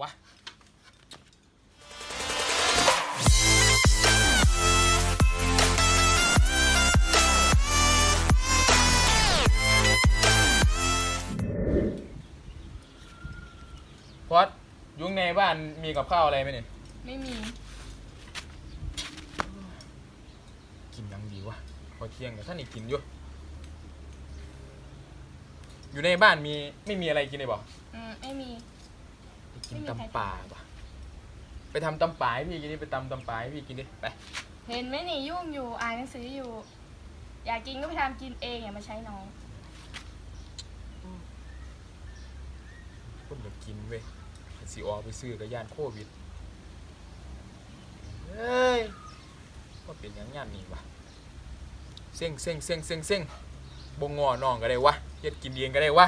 วะพอดยุงในบ้านมีกับข้าวอะไรไหมเนี่ยไม่มี กินยังดีวะพอเที่ยงกับท่านอีกกินอยู่ อยู่ในบ้านมีไม่มีอะไรกินเลยบอกอืมไม่มีไป กินตำป่าปะไปทำตำป่าให้พี่กินดิไปตำตำป่าให้พี่กินดิไปเห็นไหมนี่ยุ่งอยู่อ่านหนังสืออยู่ อยากกินก็ไปทำกินเองอย่ามาใช้น้องคนอยากกินเว้ยแต่สิออกไปซื้อกับยานโควิดเฮ้ยก็เป็นอย่างงานนี้วะเซ็งเซ็งเซ็งเซ็งเซ็งบงงอน้องก็ได้วะเฮ็ดกินเองก็ได้วะ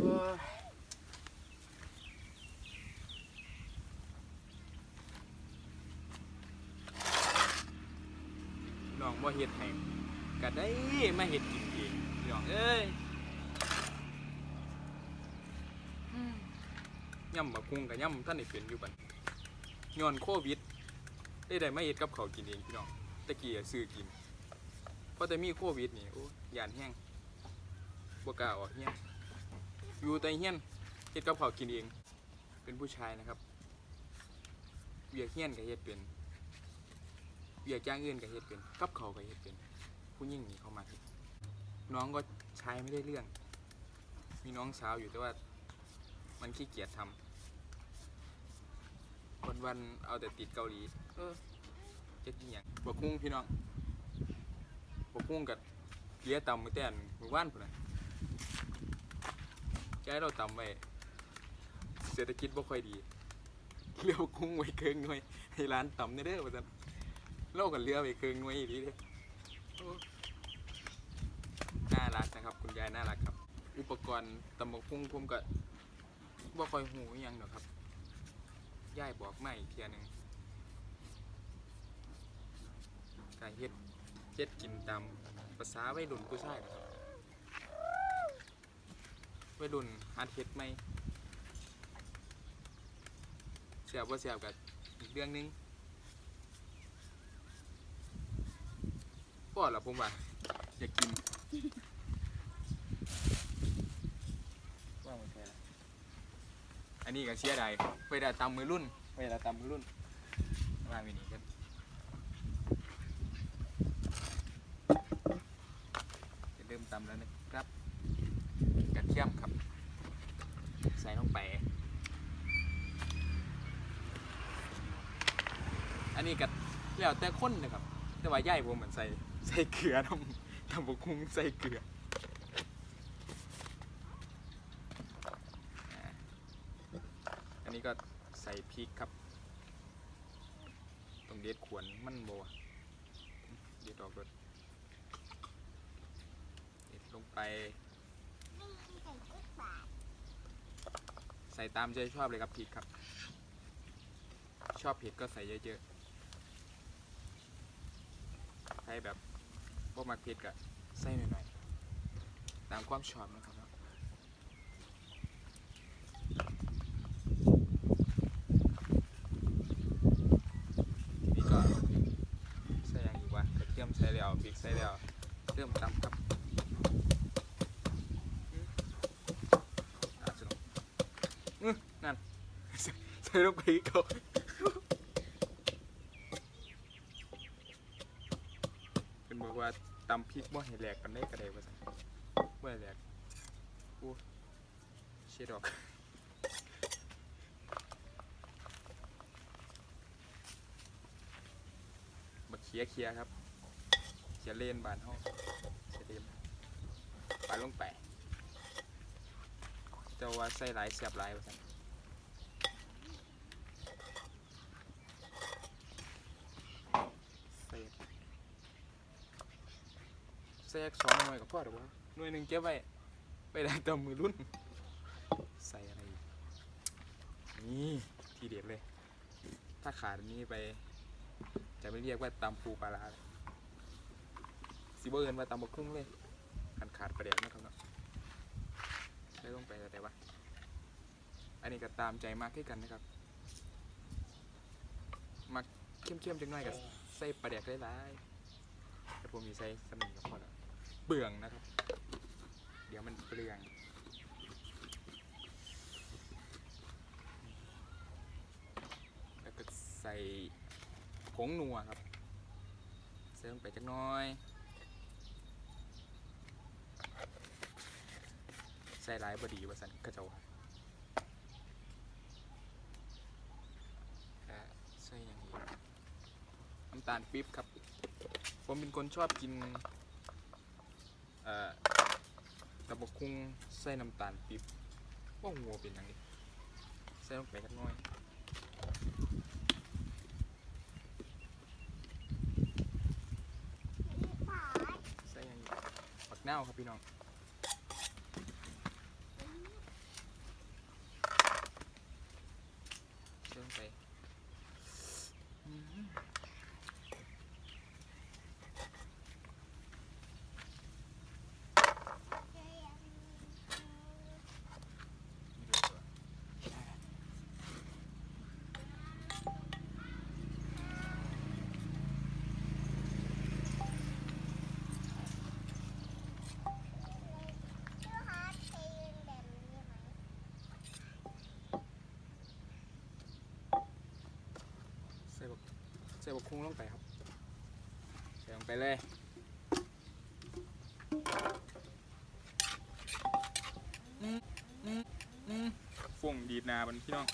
เอ้ยน้องบ่ เฮ็ดให้ก็ได้มาเฮ็ดกินเองพี่น้องเอ้ยย่ำบักคุงกับย่ำท่านนี่เป็นอยู่บัดย้อนโควิด ได้ได้มาเฮ็ดกับเขาวกินเองพี่น้องตะกี้ซื้อกินเพราะแต่มีโควิดนี่โอ้ยานแห้งบ่กล้าออกเฮียนอยู่แต่เฮียนเฮ็ดกับเขาวกินเอง เป็นผู้ชายนะครับเวียกเฮียนก็เฮ็ดเป็น เวียกจ้างอื่นก็เฮ็ดเป็นกับเขาวก็เฮ็ดเป็น ผู้หญิงนี่เข้ามาเฮ็ดน้องก็ใช้ไม่ได้เรื่อง มีน้องสาวอยู่แต่ว่า มันขี้เกียจทำวันวันๆเอาแต่ติดเกาหลีเออจ็ดยี่หยังบกคุ้งพี่น้องบกคุ้งกับเลี้ยตำมือแต่นมือว่านพุ่นน่ะแกให้เราตำไว้เศรษฐกิจบ่ค่อยดีเลี้ยวกุ้งไว้เคิงหน่วยให้ร้านตำเนี่ยเด้อว่าซั่น เราก็เลี้ยวไว้เคิงหน่วยอีหลีเด้โอ้น่ารักนะครับ คุณยายน่ารักครับ อุปกรณ์ตำบกคุ้งผมก็บ่คอยหูยังดอกครับย่ายบอกไม่เทียหนึ่งการเฮ็ดเฮ็ดกินตามภาษาวัยรุ่นผู้ชายนะครับวัยรุ่นหัดเฮ็ดไหมเสียบว่าเสียบกับอีกเรื่องหนึง ก็ละผมว่าอยากกินว่ามันแค่อันนี้ก็เสียดายไปได้ตามมือรุ่นไปได้ตามมือรุ่นมาวินี่กันจะเริ่มตำแล้วนะครับกระเทียมครับ ใส่ลงไป อันนี้ก็แล้วแต่คนนะครับ แต่ว่าย่ายผมเหมือนใส่ ใส่เกลือทำทำบกคุงใส่เกลืออันนี้ก็ใส่พริกครับต้องเด็ดขวนมันโบเด็ดออกเลยเด็ดลงไป ใส่ตามใจชอบเลยครับพริกครับ ชอบเผ็ดก็ใส่เยอะๆใครแบบ พวกมักเผ็ดก็ใส่หน่อยๆตามความชอบนะครับเนาะนี่ก็ใส่ยังอยู่วะกระเทียมใส่แล้วพริกใส่แล้วเริ่มตำครับนั่นใส่ลงไปอีกเขาเป็ นบอกว่าตำพริกบ่ให้แหลกกันได้กระไดว่าซั่นบ่ให้แหลกอู้เช็ดอกมาเคลียเคลียครับเคลียเลนบานห้องเสด็จปาดลงไปเจ้าว่าใส่หลายเสียบหลายว่าซั่นใส่ใส่สองหน่วยกับพ่อหรือวะหน่วยหนึ่งเก็บไว้ไปได้ต่อมือรุ่น ใส่อะไรอีกนี่ทีเด็ดเลย ถ้าขาดอันนี้ไป จะไม่เรียกว่าตำปูปลาร้าเลยสิบเอินว่าตำบกคุ้งเลยขันขาดประเดี๋ยวนะครับเนาะได้ลงไปแต่ว่าอันนี้ก็ตามใจมากขึ้กันนะครับมักเข้มๆจังหน่อยกับใส่ปลาแดกหลายๆแต่ผมมีใส่สมิงก็พอแล้ว เบื่องนะครับ เดี๋ยวมันเปลืองแล้วก็ใส่ผงนัวครับใส่ลงไปจักน้อย ใส่หลายบดีว่าสันกระเจ้าใส่อย่างนี้น้ำตาลปี๊บครับ ผมเป็นคนชอบกิน เอ่อตะบกคุงใส่น้ำตาลปี๊บว่าหัวเป็นอย่างนี้ใส่ลงไปจักหน้อยใส่อย่างนี้ปักเน่าวครับพี่น้อง ใส่ลงไปอืมนี่เลยดีกว่าใส่บักใส่บักคุ้งลงไปครับใส่ลงไปเลยอืมอืมอืมฝุ่งดีดหนาบันพี่น้อง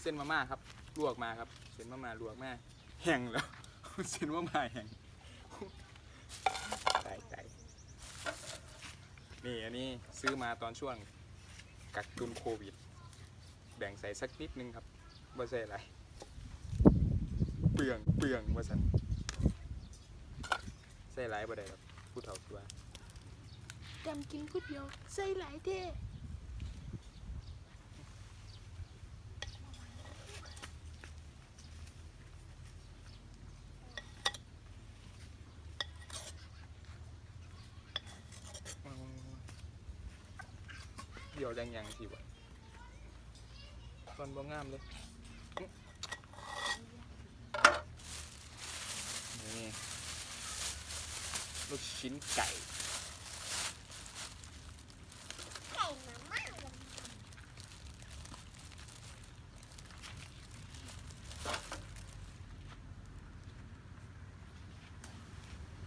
เส้นมาม่าครับ ลวกมาครับ เส้นมาม่าลวกมาแห้งแล้ว เส้นมาม่าแห้งตายใจ นี่อันนี้ซื้อมาตอนช่วงกักตุนโควิด แบ่งใส่สักนิดนึงครับว่าใส่อะไร เปลืองเปลืองว่าสันใส่ไรบ่ได้ครับผู้เฒ่าตัวจำกินก๋วยเตี๋ยวใส่หลายเท่ ยวจังยังสิวะตอนบ่งามเลย นี่ลูกชิ้นไก่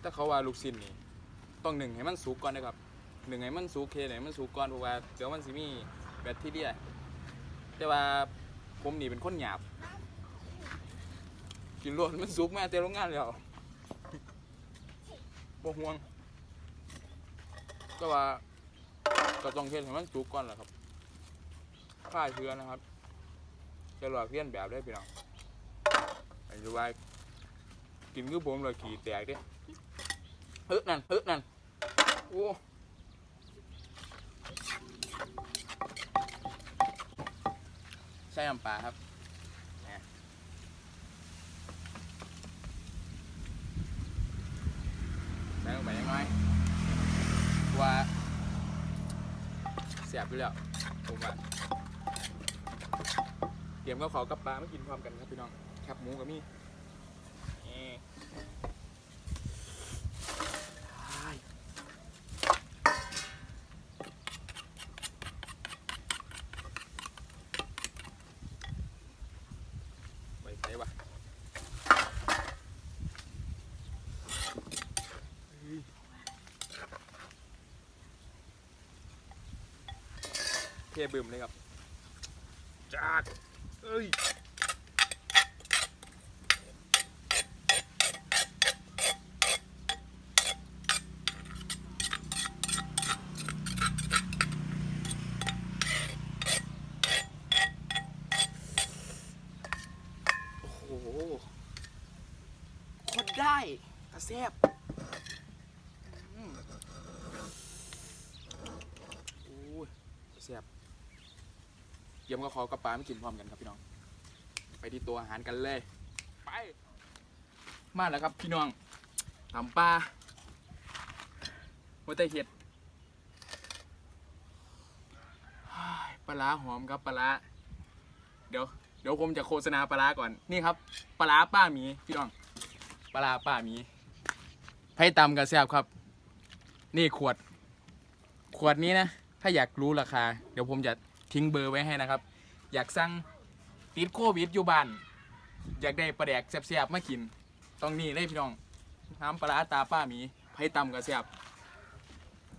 ถ้าเขาว่าลูกชิ้นนี่ ต้องหนึ่งให้มันสุกก่อนนะครับ หนึ่งให้มันสุกเคให้มันสุกก่อนเพราะว่าเดี๋ยวมันสิมีแบคทีเรียแต่ว่าผมนี่เป็นคนหยาบ กินรวดมันสุกมาแต่โรงงานแล้วบ่ห่วงแต่ว่าก็ต้องเฮ็ดให้มันสุกก่อนแหละครับฆ่าเชื้อนะครับ จะหลอกเลียนแบบได้พี่น้องอันนี้ว่ากินคือผมเลยขี่แตกเด้ฮึนั่นฮึนั่นโอ้ ใส่น้ำปลาครับนี่ยใส่ลงไปยังไงว่าเสียบไปแล้วผมว่าเตรียมกับเขากับปลามากินพร้อมกันครับพี่น้องครับหมูกับมี่นี่ ไปใส่วะเฮ้ย เทบึมเลยครับจากเอ้ยโอ้โหคตรได้กระแซบอืมโอ้ยแซบ ยี่ยมก็ขอกระปลาไม่กินพร้อมกันครับพี่น้อง ไปที่ตัวอาหารกันเลย ไป มาแล้วครับพี่น้องตำปลาว่าแต่เห็ดปลาหอมครับปลาเดี๋ยวเดี๋ยวผมจะโฆษณาปลาก่อน นี่ครับปลาป้ามีพี่น้องปลาป้ามีไผ่ตำกับแซบครับ นี่ขวด ขวดนี้นะ ถ้าอยากรู้ราคา เดี๋ยวผมจะ ทิ้งเบอร์ไว้ให้นะครับ อยากสั่งติดโควิดอยู่บ้าน อยากได้ปลาแดกแซ่บๆมากิน ต้องนี่เลยพี่น้องน้ำปลาตาป้าหมีไผ่ตำกับแซ่บ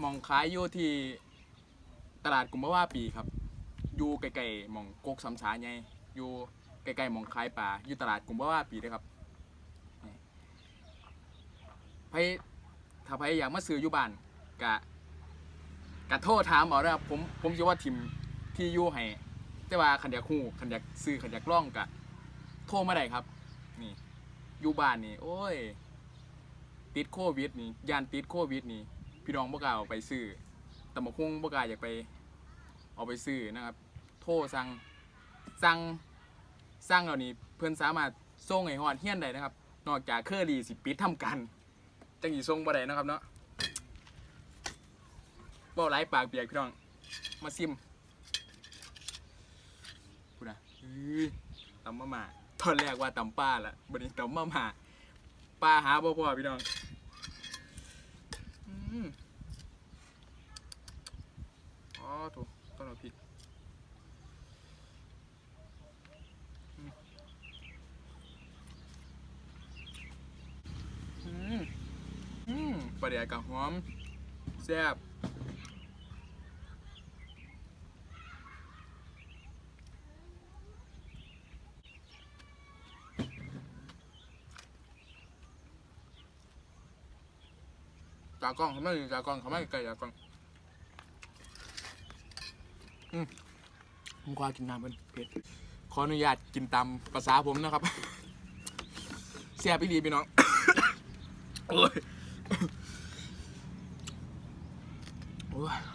มองขายอยู่ที่ตลาดกุมภาวะปีครับ อยู่ไกลๆมองกกสำสาไงอยู่ไกลๆมองขายปลาอยู่ตลาดกุมภาวะปีเลยครับไผ่ถ้าไผ่อยากมาซื้ออยู่บ้านกะกะโทษถามเอาเด้อครับผมผมจะว่าทิม ที่อยู่ให้แต่ว่าขันอยากฮู้ขันอยากซื้อขันอยากล่องกะโทรมาได้ครับ นี่อยู่บ้านนี่ โอ้ย ติดโควิดนี่ยานติดโควิดนี่ พี่น้องบ่กล้าเอาไปซื้อตำบักหุ่งบ่กล้าอยากไป เอาไปซื้อนะครับ โทรสั่งสั่งสั่งเหล่านี้เพิ่นสามารถส่งให้ฮอดเฮียนได้นะครับ นอกจากเคอรี่สิปิดทำการจังสิส่งบ่ได้นะครับเนาะบ่หลายปากเปียกพี่น้อง มาซิม ตำมะหมาตอนแรกว่าตำป้าละบัดนี้ตำมะหมาป้าหาบ่พอพี่น้องอือ๋อถูกต้นเอาพริกอืมอืมอืมปลาแดกกับหอมแซ่บ จากกล้องเขาไม่จากกล้องเขาไม่ไกลจากกล้องอืมผมกว่ากินน้ำเป็นเผ็ดขออนุญาตกินตามภาษาผมนะครับเสียบอีดีพี่น้องโอ้ยโอ้ยอืมอืม ไ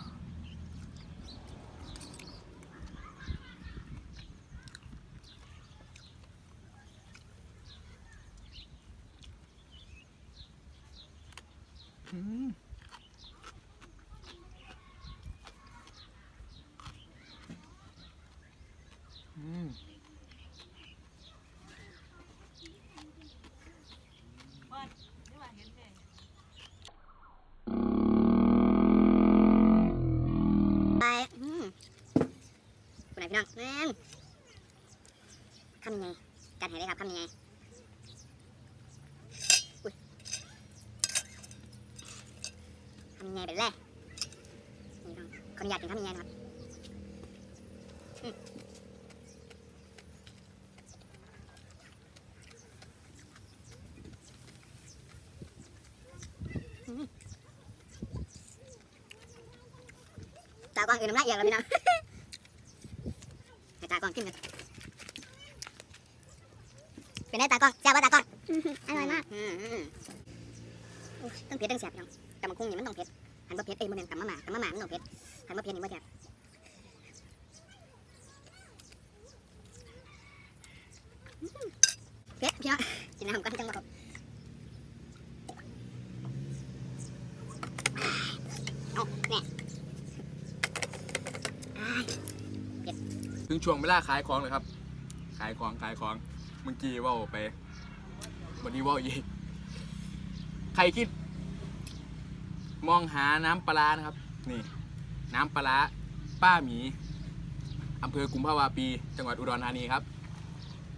ปอืม คุณไหนพี่น้องแม่งทำยังไงการให้ได้ครับทำยังไงอุ้ย ทำยังไงเป็นแรกนี่น้องขออนุญาตถึงทำยังไงนะครับอืมอืมตากล้องอื่นน้ำลายเอียงแล้วพี่น้องให้ตากล้องกินกันเป็นไงตากล้องแซ่บป่ะตากล้องอร่อยมากต้องเผ็ดต้องแซ่บพี่น้อง มันคงนี่มันต้องเผ็ดหันบ่เผ็ดเอ้ยมันเป็นตำมะหมาตำมะหมามันต้องเผ็ดหันบ่เผ็ดนี่บ่แซ่บอืมเผ็ดพี่น้องกินน้ำกันจังบ่ครบเอาแน่ถึงช่วงเวลาขายของเลยครับ ขายของขายของเมื่อกี้ว่าไปวันนี้ว่าอีก ใครคิด มองหาน้ำปลาร้านะครับ นี่ น้ำปลาร้าป้าหมีอำเภอกุมภาวาปี จังหวัดอุดรธานีครับ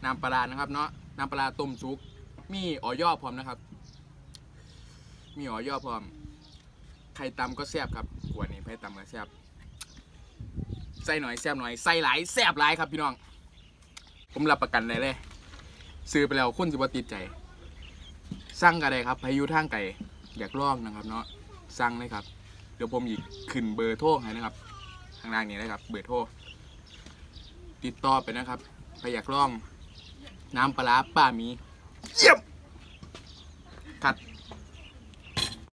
น้ำปลาร้านะครับเนาะน้ำปลาร้าต้มซุก มีอ๋อย่อพร้อมนะครับ มีอ๋อย่อพร้อมไข่ตำก็แซ่บครับขวดนี้ไข่ตำก็แซ่บใส่หน่อยแซ่บหน่อยใส่หลายแซ่บหลายครับพี่น้อง ผมรับประกันได้เลยซื้อไปแล้วคนสิบ่ติดใจสั่งกันได้ครับพายุทางไก่อยากลองนะครับเนาะ สั่งเลยครับ เดี๋ยวผมหยิบขึ้นเบอร์โทรให้นะครับ ข้างล่างนี้นะครับ เบอร์โทรติดต่อไปนะครับไปอยากลองน้ำปลาป้ามีเยี่ยมขัด